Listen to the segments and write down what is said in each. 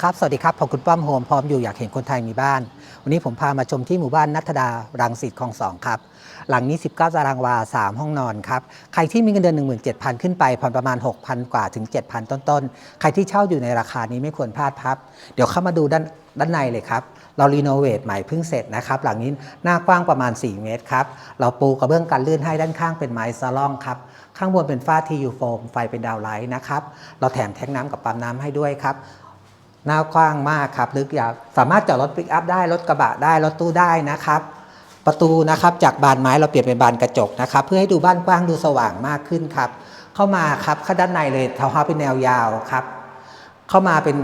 ครับ สวัสดีครับผมคุณป้อมโฮมพร้อมอยู่อยากเห็นคนไทยมีบ้าน วันนี้ผมพามาชมที่หมู่บ้านนัทดารังสิตคลองสองครับ หลังนี้ 19 ตารางวา 3 ห้องนอนครับ ใครที่มีเงินเดือน 17,000 ขึ้นไปผ่อนประมาณ 6,000 กว่าถึง 7,000 ต้นๆ ใครที่เช่าอยู่ในราคานี้ไม่ควรพลาดครับ เดี๋ยวเข้ามาดูด้านด้านในเลยครับ เรารีโนเวทใหม่เพิ่งเสร็จนะครับ หลังนี้หน้ากว้างประมาณ 4 เมตรครับ เราปูกระเบื้องกันลื่นให้ด้านข้างเป็นไม้ซาลองครับ ข้างบนเป็นฝ้าทียูโฟมไฟเป็นดาวไลท์นะครับ เราแถมแทงน้ำกับปั๊มน้ำให้ด้วยครับ หน้ากว้างมากครับลึกยาวสามารถจอดรถปิกอัพได้รถกระบะได้รถตู้ได้นะครับ ประตูนะครับจากบานไม้เราเปลี่ยนเป็นบานกระจกนะครับ เพื่อให้ดูบ้านกว้างดูสว่างมากขึ้นครับ เข้ามาครับข้างด้านในเลยทาวน์เฮาส์เป็นแนวยาวครับ เข้ามาเป็น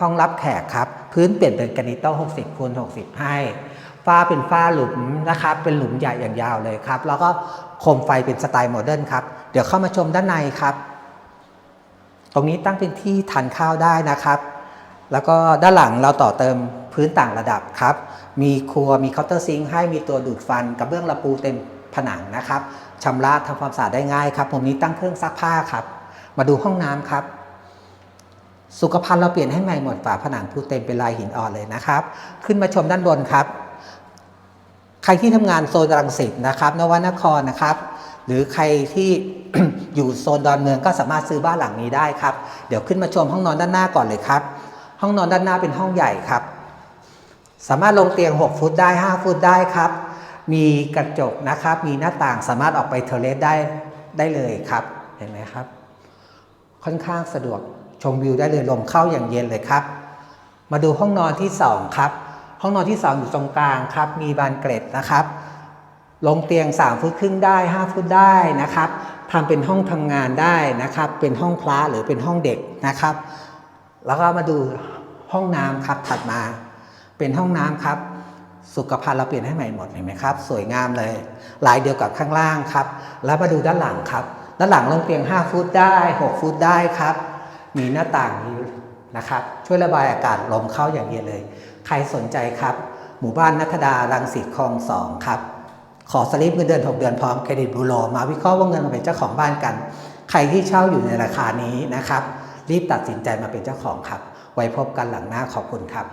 ห้องรับแขกครับ พื้นเปลี่ยนเป็นกรานิโต้60คูณ60 ให้ฝ้าเป็นฝ้าหลุมนะครับ เป็นหลุมใหญ่อย่างยาวเลยครับ แล้วก็โคมไฟเป็นสไตล์โมเดิร์นครับ เดี๋ยวเข้ามาชมด้านในครับ ตรงนี้ตั้งเป็นที่ทานข้าวได้นะครับ แล้วก็ด้านหลังเราต่อเติมพื้นต่างระดับครับ มีครัวมีเคาน์เตอร์ซิงค์ให้มีตัวดูดฟันกระเบื้องระปูเต็มผนังนะครับชำระทำความสะอาดได้ง่ายครับมุมนี้ตั้งเครื่องซักผ้าครับ มาดูห้องน้ำครับ สุขภัณฑ์เราเปลี่ยนให้ใหม่หมดฝาผนังพูเต็มเป็นลายหินอ่อนเลยนะครับ ขึ้นมาชมด้านบนครับ ใครที่ทำงานโซนรังสิตนะครับ นวนครนะครับหรือใครที่อยู่โซนดอนเมืองก็สามารถซื้อบ้านหลังนี้ได้ครับ เดี๋ยวขึ้นมาชมห้องนอนด้านหน้าก่อนเลยครับ ห้องนอนด้านหน้าเป็นห้องใหญ่ครับ สามารถลงเตียง 6 ฟุตได้ 5 ฟุตได้ครับ มีกระจกนะครับ มีหน้าต่างสามารถออกไปเทอร์เลสได้ได้เลยครับ เห็นไหมครับ ค่อนข้างสะดวกชมวิวได้เลยลมเข้าอย่างเย็นเลยครับ มาดูห้องนอนที่ 2 ครับ ห้องนอนที่ 2 อยู่ตรงกลางครับ มีบานเกล็ดนะครับ ลงเตียง 3 ฟุตครึ่งได้ 5 ฟุตได้นะครับทำเป็นห้องทำงานได้นะครับ เป็นห้องพระหรือเป็นห้องเด็กนะครับ แล้วก็มาดูห้องน้ำครับถัดมา เป็นห้องน้ำครับ สุขภัณฑ์เราเปลี่ยนให้ใหม่หมดเห็นไหมครับ สวยงามเลย ลายเดียวกับข้างล่างครับ แล้วมาดูด้านหลังครับ ด้านหลังลงเตียง 5 ฟุตได้ 6 ฟุตได้ครับ มีหน้าต่างนะครับ ช่วยระบายอากาศลมเข้าอย่างเย็นเลย ใครสนใจครับ หมู่บ้านนัทดารังสิตคลองสองครับ ขอสลิปเงินเดือน 6 เดือนพร้อมเครดิตบูโรมาวิเคราะห์ว่าเงินเป็นเจ้าของบ้านกัน ใครที่เช่าอยู่ในราคานี้นะครับ รีบตัดสินใจมาเป็นเจ้าของครับ ไว้พบกันหลังหน้าขอบคุณครับ